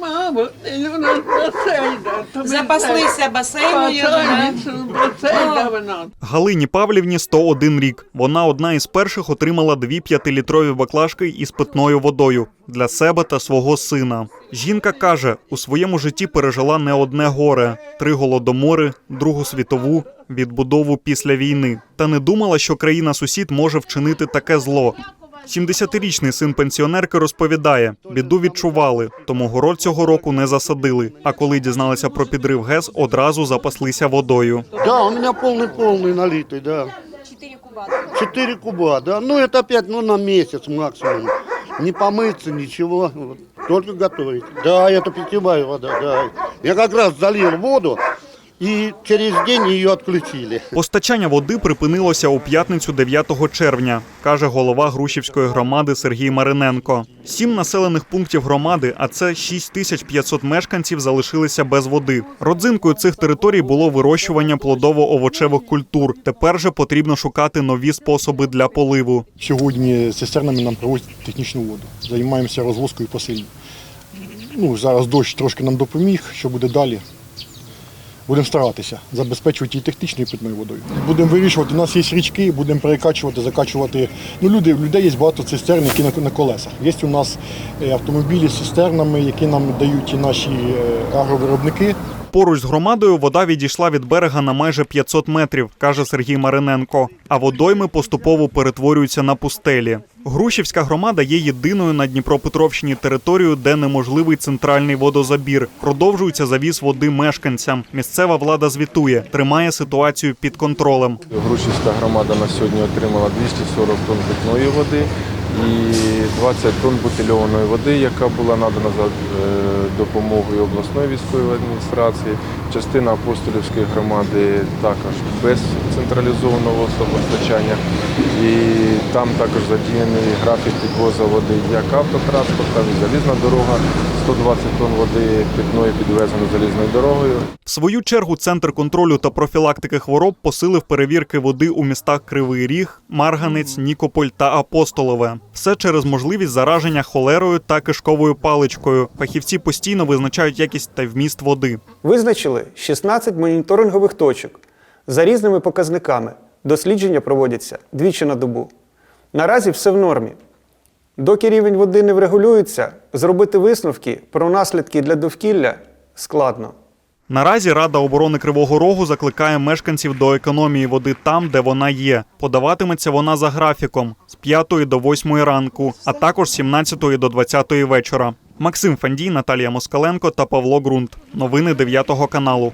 Мама, і у нас басейн. Запаслися басейною. Басейн, басейн. Галині Павлівні 101 рік. Вона одна із перших отримала дві п'ятилітрові баклажки із питною водою для себе та свого сина. Жінка каже, у своєму житті пережила не одне горе: три голодомори, Другу світову, відбудову після війни. Та не думала, що країна-сусід може вчинити таке зло. 70-річний син пенсіонерки розповідає, біду відчували, тому город цього року не засадили. А коли дізналися про підрив ГЕС, одразу запаслися водою. Да, у меня полный-полный налитый, да. Четыре куба. Четыре куба, да. Ну, это опять, ну, на месяц максимум. Не помыться, ничего, вот, только готовить. Да, это питьевая вода, да. Я как раз залил воду, и через день ее отключили. Постачання води припинилося у п'ятницю 9 червня, каже голова Грушівської громади Сергій Мариненко. Сім населених пунктів громади, а це 6500 мешканців, залишилися без води. Родзинкою цих територій було вирощування плодово-овочевих культур. Тепер же потрібно шукати нові способи для поливу. Сьогодні цистернами нам привозять технічну воду. Займаємося розвозкою посильно. Ну, зараз дощ трошки нам допоміг, що буде далі. Будемо старатися забезпечувати і технічною питною водою. Будемо вирішувати, у нас є річки, будемо перекачувати, закачувати. Ну, люди, в людей є багато цистерн, які на, на колесах. Є у нас е, автомобілі з цистернами, які нам дають і наші е, агровиробники. Поруч з громадою вода відійшла від берега на майже 500 метрів, каже Сергій Мариненко. А водойми поступово перетворюються на пустелі. Грушівська громада є єдиною на Дніпропетровщині територією, де неможливий центральний водозабір. Продовжується завіз води мешканцям. Місцева влада звітує, тримає ситуацію під контролем. Грушівська громада на сьогодні отримала 240 тонн питної води і 20 тонн бутильованої води, яка була надана за е, допомогою обласної військової адміністрації. Частина апостолівської громади також без централізованого самостачання. І там також задіяний графік підвозу води як автотранспорт, так і залізна дорога. 120 тонн води питної підвезено залізною дорогою. В свою чергу центр контролю та профілактики хвороб посилив перевірки води у містах Кривий Ріг, Марганець, Нікополь та Апостолове. Все через можливість зараження холерою та кишковою паличкою. Фахівці постійно визначають якість та вміст води. Визначили 16 моніторингових точок за різними показниками. Дослідження проводяться двічі на добу. Наразі все в нормі. Доки рівень води не врегулюється, зробити висновки про наслідки для довкілля складно. Наразі Рада оборони Кривого Рогу закликає мешканців до економії води там, де вона є. Подаватиметься вона за графіком з 5 до 8 ранку, а також з 17 до 20 вечора. Максим Фандій, Наталія Москаленко та Павло Ґрунт. Новини 9 каналу.